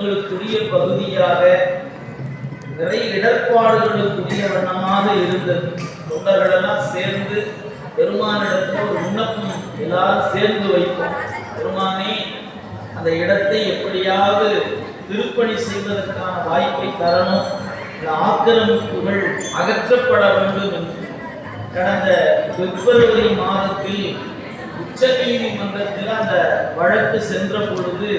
விருப்பங்களுக்குரிய பகுதியாக நிறைய இடர்பாடுகளுக்குரிய வண்ணமாக இருந்தது. தொண்டர்களெல்லாம் சேர்ந்து பெருமானிடத்தில் ஒரு விண்ணப்பம் எல்லாரும் சேர்ந்து வைப்போம். பெருமானே அந்த இடத்தை எப்படியாவது திருப்பணி செய்வதற்கான வாய்ப்பை தரணும். இந்த ஆக்கிரமிப்புகள் அகற்றப்பட வேண்டும் என்று. கடந்த பிப்ரவரி மாதத்தில் உச்ச நீதிமன்றத்தில் அந்த வழக்கு சென்ற பொழுது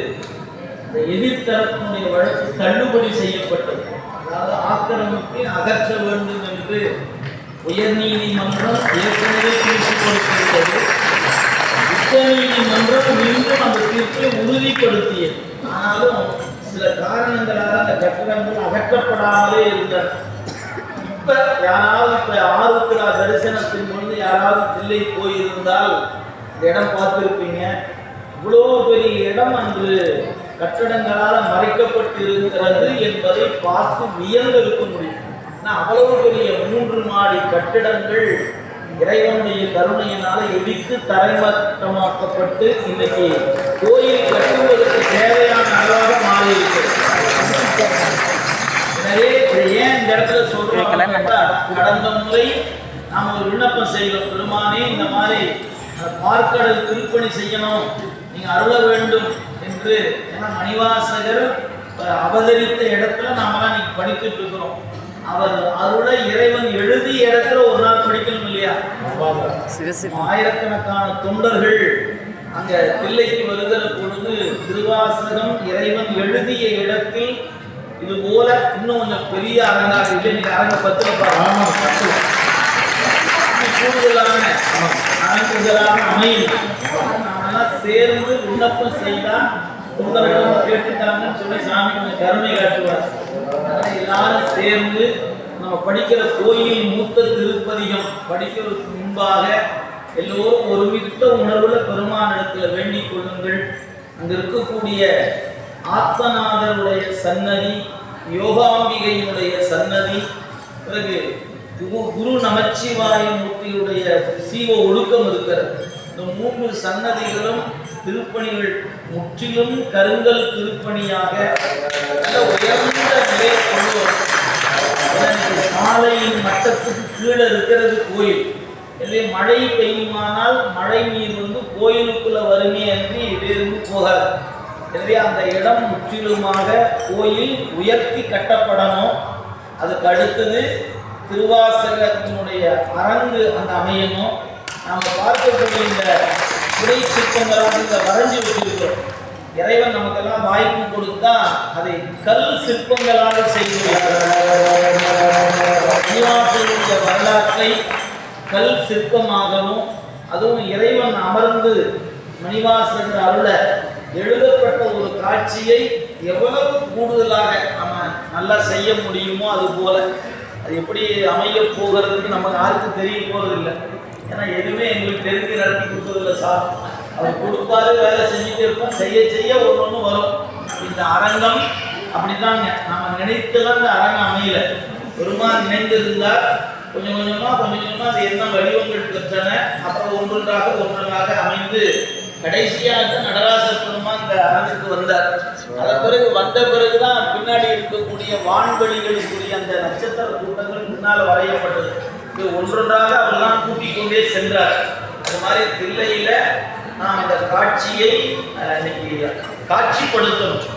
இந்த எதிர்த்தரப்பினுடைய வழக்கு தள்ளுபடி செய்யப்பட்டது. அதாவது ஆக்கிரமிப்பை அகற்ற வேண்டும் என்று உயர்நீதிமன்றம் ஏற்கனவே தீர்ப்பு கொடுத்திருந்தது உச்சநீதிமன்றம் மீண்டும் அந்த தீர்ப்பை உறுதிப்படுத்தியது. ஆனாலும் சில காரணங்களால் அந்த கட்டிடங்கள் அகற்றப்படாமலே இருந்தன. இப்ப யாராவது இப்ப ஆருத்ரா தரிசனத்தின் பொழுது யாராவது தில்லை போயிருந்தால் இடம் பார்த்திருப்பீங்க. இவ்வளோ பெரிய இடம் அன்று கட்டடங்களால் மறைக்கப்பட்டிருக்கிறது என்பதை பார்த்து வியந்து இருக்க முடியும் அவ்வளவு பெரிய மூன்று மாடி கட்டிடங்கள் இறைவனுடைய கருணையினால இடித்து தரைமட்டமாக்கப்பட்டு இன்னைக்கு கோயில் கட்டுவதற்கு தேவையான அளவாக மாறி எனவே ஏன் இந்த இடத்துல சொல்றோம் கடந்த முறை நாம் ஒரு விண்ணப்பம் செய்கிறோம் பெருமானே இந்த மாதிரி பார்க்கடல் திருப்பணி செய்யணும். நீங்க அருள வேண்டும். என்று ஏன்னா மணிவாசகர் அவதரித்த இடத்துல நாமெல்லாம் இன்னைக்கு படித்துட்டு இருக்கிறோம். அவர் அருள இறைவன் எழுதிய இடத்துல ஒரு நாள் படிக்கணும் இல்லையா? ஆயிரக்கணக்கான தொண்டர்கள் அங்க தில்லைக்கு வருகிற பொழுது திருவாசகம் இறைவன் எழுதிய இடத்தில் இது போல இன்னும் கொஞ்சம் பெரிய அரங்காக இல்லை. நீங்க அரங்க பாருங்க கூடுதலான அரங்குகளாக அமையும். சேர்ந்து விண்ணப்பம் செய்தா உங்களிடம் கேட்டுட்டாங்கன்னு சொல்லி சாமி கொஞ்சம் கருணை காட்டுவார் அதனால எல்லாரும் சேர்ந்து நம்ம படிக்கிற கோயில் மூத்த திருப்பதிகம் படிக்கிறதுக்கு முன்பாக எல்லோரும் ஒருமித்த உணர்வுல பெருமானிடத்துல வேண்டிக் கொள்ளுங்கள் அங்க இருக்கக்கூடிய ஆத்மநாதருடைய சன்னதி யோகாம்பிகையினுடைய சன்னதி பிறகு குரு குரு நமச்சிவாய மூர்த்தியுடைய சீவ ஒழுக்கம் இருக்கிறது இந்த மூன்று சன்னதிகளும் திருப்பணிகள் முற்றிலும் கருங்கல் திருப்பணியாக உயர்ந்த நிலையை கொண்டு வரும். சாலையின் மட்டத்துக்கு கீழே இருக்கிறது கோயில். இல்லை மழை பெய்யுமானால் மழை நீர் வந்து கோயிலுக்குள்ள வருமே அன்றி வேறு போகாது. எனவே அந்த இடம் முற்றிலுமாக கோயில் உயர்த்தி கட்டப்படணும். அதுக்கு அடுத்தது திருவாசகத்தினுடைய அரங்கு அந்த அமையணும். நாம் பார்க்கக்கூடிய இந்த துறை சிற்பங்களாக இந்த வரைஞ்சி வச்சிருக்கிறோம். இறைவன் நமக்கெல்லாம் வாய்ப்பு கொடுத்தா அதை கல் சிற்பங்களாக செய்துள்ளார் வரலாற்றை கல் சிற்பமாகவும் அதுவும் இறைவன் அமர்ந்து மணிவாசன் அருள எழுதப்பட்ட ஒரு காட்சியை எவ்வளவு கூடுதலாக நம்ம நல்லா செய்ய முடியுமோ அது போல அது எப்படி அமைய போகிறதுன்னு நமக்கு யாருக்கும் தெரிய போறதில்லை. ஏன்னா எதுவுமே எங்களுக்கு தெரிஞ்சு நடத்தி கொடுத்ததில்லை சார். அவர் கொடுப்பாரு வேலை செஞ்சுட்டு இருப்போம். செய்ய செய்ய ஒரு ஒன்று வரும். இந்த அரங்கம் அப்படிதாங்க. நம்ம நினைத்தெல்லாம் இந்த அரங்கம் அமையல. பெருமான் நினைந்திருந்தால் கொஞ்சம் கொஞ்சமாக கொஞ்சம் கொஞ்சமாக அது என்ன வடிவங்கள் பெற்றன அப்புறம் ஒன்றொன்றாக ஒன்றொன்றாக அமைந்து கடைசியாக நடராஜர் பெருமான் இந்த அரங்குக்கு வந்தார். அதன் பிறகு வந்த பிறகுதான் பின்னாடி இருக்கக்கூடிய வான்வெளிகளுக்குரிய அந்த நட்சத்திர கூட்டங்கள் முன்னால் வரையப்பட்டது. இது ஒன்றொன்றாக அவரெல்லாம் கூட்டிக் கொண்டே சென்றார். அது மாதிரி தில்லையில நாம் அந்த காட்சியை இன்னைக்கு காட்சிப்படுத்தணும்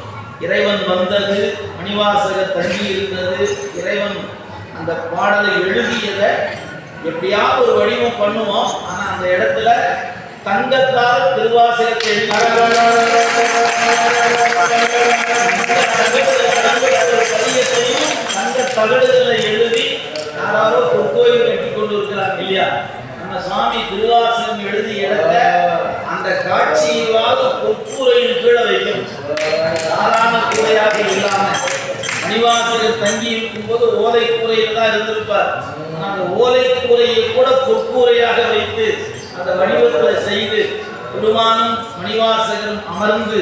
இறைவன் வந்தது மணிவாசகர் தங்கி இருந்தது இறைவன் அந்த பாடலை எழுதியதை எப்படியாவது ஒரு வடிவம் பண்ணுவோம். ஆனால் அந்த இடத்துல தங்கத்தால் திருவாசகத்தை பதியத்தையும் தங்க தகடுகளை எழுதி யாராரோ பொற்கோயில் கட்டி கொண்டு இருக்கிறாங்க இல்லையா? நம்ம சுவாமி திருவாசகம் எழுதி இடத்த அந்த காட்சியாவது பொற்கூரையில் கீழே வைக்கும் சாதாரண கூரையாக இல்லாம. அணிவாசகர் தங்கி இருக்கும்போது ஓலை கூரையில் தான் இருந்திருப்பார். அந்த ஓலை கூரையை கூட பொற்கூரையாக வைத்து அந்த வடிவத்தில் செய்து பெருமானும் மணிவாசகரும் அமர்ந்து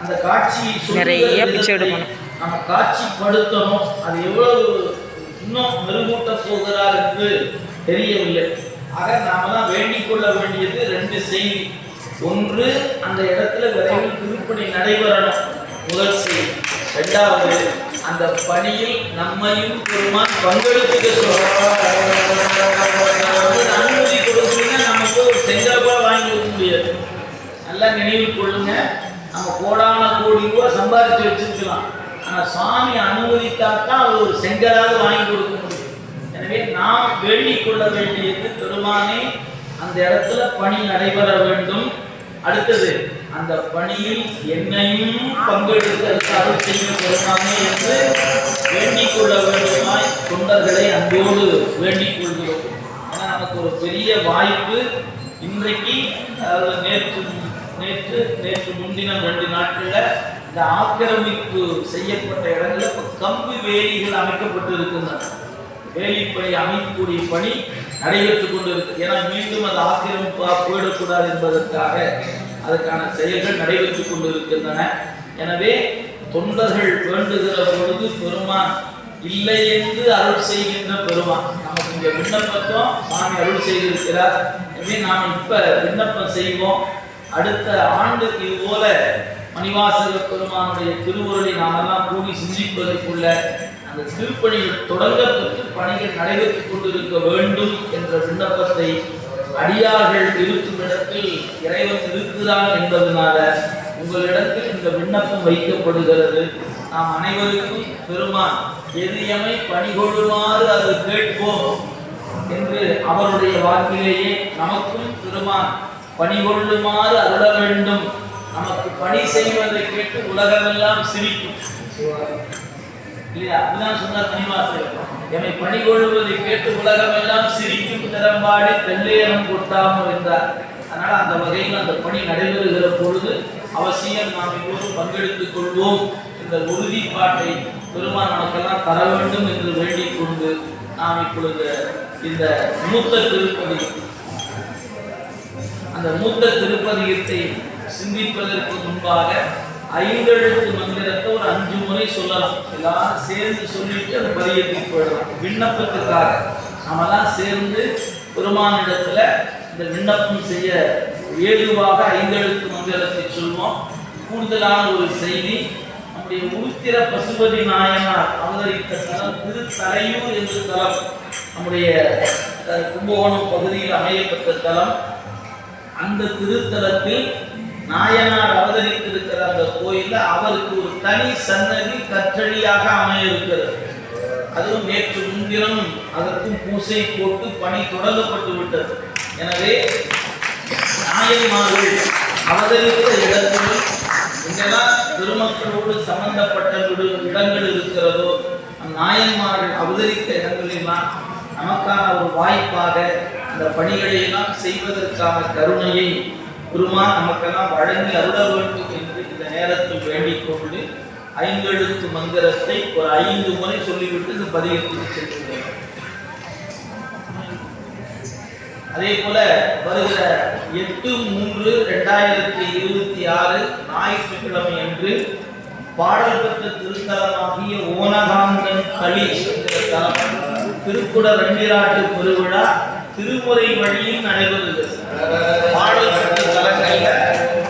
அந்த காட்சியை நிறைய பிச்சை எடுக்கணும். நம்ம காட்சிப்படுத்தணும். அது எவ்வளவு இன்னும் மெருகூட்ட போகிறார் என்று தெரியவில்லை. ஆக நாம தான் வேண்டிக் கொள்ள வேண்டியது ரெண்டு செய்தி. ஒன்று அந்த இடத்துல விரைவில் திருப்பணி நடைபெறணும். முதல் செய்தி. இரண்டாவது அந்த பணியில் நம்மையும் பெருமான் பங்கெடுத்துக்க சொல்றார். அனுமதி கொடுத்தீங்கன்னா நமக்கு ஒரு செங்கல் கூட வாங்கி கொடுக்க முடியாது நல்லா நினைவில் கொள்ளுங்க. நம்ம கோடான கோடி ரூபாய் சம்பாதிச்சு வச்சிருக்கலாம். ஆனால் சாமி அனுமதித்தாத்தான் அவர் ஒரு செங்கலாக வாங்கி கொடுக்க முடியும். எனவே நாம் வேண்டிக் கொள்ள வேண்டியது பெருமானே அந்த இடத்துல பணி நடைபெற வேண்டும். அடுத்தது அந்த பணியில் என்னையும் பங்கெடுக்க அருள் செய்யும் பெருமானே என்று வேண்டிக் கொள்ள வேண்டுமாய் தொண்டர்களை அன்போடு வேண்டிக் கொள்கிறோம். ஏன்னா நமக்கு ஒரு பெரிய வாய்ப்பு. இன்றைக்கு நேற்று நேற்று நேற்று முன்தினம் ரெண்டு நாட்கள்ல இந்த ஆக்கிரமிப்பு செய்யப்பட்ட இடங்களில் இப்போ கம்பி வேலிகள் அமைக்கப்பட்டு இருக்கின்றன வேலிப்பணி அமைக்கக்கூடிய பணி நடைபெற்றுக் கொண்டு இருக்கு ஏன்னா மீண்டும் அது ஆக்கிரமிப்பாக போயிடக்கூடாது என்பதற்காக அதற்கான செயல்கள் நடைபெற்றுக் கொண்டு இருக்கின்றன எனவே தொண்டர்கள் வேண்டுகிற பொழுது பெருமான் இல்லை என்று அருள் செய்கின்ற பெருமான். நமக்கு இங்கே விண்ணப்பத்தோம் சாமி அருள் செய்திருக்கிறார். எனவே நாம் இப்போ விண்ணப்பம் செய்வோம். அடுத்த ஆண்டுக்கு இது போல மணிவாசக பெருமானுடைய திருவுருளை நாமெல்லாம் கூடி சிந்திப்பதற்குள்ள அந்த திருப்பணிகள் தொடங்கப்பட்டு பணிகள் நடைபெற்றுக் கொண்டிருக்க வேண்டும் என்ற விண்ணப்பத்தை அடியார்கள் இருக்கும் இடத்தில் இறைவன் இருக்கிறான் என்பதனால உங்களிடத்தில் இந்த விண்ணப்பம் வைக்கப்படுகிறது. நாம் அனைவருக்கும் பெருமான் எதியமை பணிகொள்ளுமாறு அது கேட்போம் என்று அவருடைய வாக்கிலேயே நமக்கும் பெருமான் பணி கொள்ளுமாறு அருள வேண்டும். நமக்கு பணி செய்வதை கேட்டு உலகமெல்லாம் சிரிக்கும். இல்லையா? அதுதான் சொன்னார் என்னை பணி கொள்வதை கேட்டு உலகமெல்லாம் சிரிக்கும் திறம்பாடி தெல்லையனம் கொட்டாமல் என்றார் அதனால அந்த வகையில் அந்த பணி நடைபெறுகிற பொழுது அவசியம் நாம் இப்போது பங்கெடுத்துக் கொள்வோம். இந்த உறுதிப்பாட்டை பெருமான் நமக்கெல்லாம் தர வேண்டும் என்று வேண்டிக் கொண்டு நாம் இப்பொழுது இந்த மூத்த திருப்பதி அந்த மூத்த திருப்பதியத்தை சிந்திப்பதற்கு முன்பாக ஐந்தெழுத்து மந்திரத்தை ஒரு அஞ்சு முறை சொல்லலாம். எல்லாரும் சேர்ந்து சொல்லிட்டு அந்த பதியத்துக்கு போயிடலாம். விண்ணப்பத்துக்காக. நம்மலாம் சேர்ந்து பெருமானிடத்துல இந்த விண்ணப்பம் செய்ய ஏதுவாக ஐந்தெழுத்து மந்திரத்தை சொல்வோம். கூடுதலான ஒரு செய்தி நம்முடைய உருத்திர பசுபதி நாயனார் அவதரித்த தலம் திருத்தலையூர் என்ற தலம் நம்முடைய கும்பகோணம் பகுதியில் அமையப்பட்ட தலம் அந்த திருத்தலத்தில் நாயனார் அவதரித்திருக்கிற அந்த கோயிலில் அவருக்கு ஒரு தனி சன்னதி கற்றழியாக அமைய இருக்கிறது அதுவும் நேற்று முன்தினம் அதற்கும் பூசை போட்டு பணி தொடங்கப்பட்டு விட்டது. எனவே நாயன்மார்கள் அவதரித்த இடத்தில் இங்கெல்லாம் திருமக்களோடு சம்பந்தப்பட்ட இடங்கள் இருக்கிறதோ அந்த நாயன்மார்கள் அவதரித்த இடங்களெல்லாம் நமக்கான ஒரு வாய்ப்பாக அந்த பணிகளை எல்லாம் செய்வதற்கான கருணையை பெருமான் நமக்கெல்லாம் வழங்கி அருள வேண்டும் என்று இந்த நேரத்தில் வேண்டிக் கொண்டு ஐந்தெழுத்து மந்திரத்தை ஒரு ஐந்து முறை சொல்லிவிட்டு இந்த பதிகத்துக்கு செல்கிறேன் அதே போல வருகிற எட்டு மூன்று ரெண்டாயிரத்தி இருபத்தி ஆறு ஞாயிற்றுக்கிழமை அன்று பாடல் பெற்ற திருத்தலமாகிய ஓனகாந்தன் களி என்கிற தலம் திருக்குட வெண்ணிராட்டு பெருவிழா திருமுறை வழியில் நடைபெறுகிறது பாடல் பெற்ற தலங்கள்ல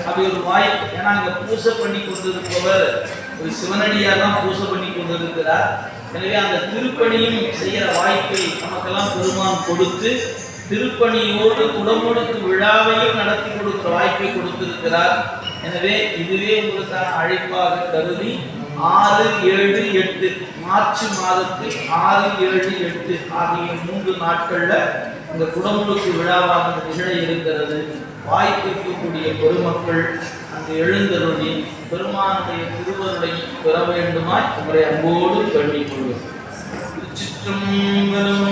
அப்படி ஒரு வாய்ப்பு ஏன்னா அங்க பூசை பண்ணி கொண்டிருப்பவர் ஒரு சிவனடியார் தான் பூசை பண்ணி கொண்டிருக்கிறார். எனவே அந்த திருப்பணியும் செய்யற வாய்ப்பை நமக்கெல்லாம் பெருமான் கொடுத்து திருப்பணியோடு குடமுழுக்கு விழாவையும் நடத்தி கொடுக்கிற வாய்ப்பை கொடுத்திருக்கிறார். எனவே இதுவே உங்களுக்கான அழைப்பாக கருதி ஆறு ஏழு எட்டு. மார்ச் மாதத்தில் ஆறு ஏழு எட்டு ஆகிய மூன்று நாட்கள்ல இந்த குடமுழுக்கு விழாவாக நிகழ இருக்கிறது. வாய்ப்பிக்கக்கூடிய பொதுமக்கள் அந்த எழுந்தருளி பெருமானுடைய திருவருளை பெற வேண்டுமாய் உங்களை அன்போடு வேண்டிக் கொள்வோம் திருச்சிற்றம்பலம்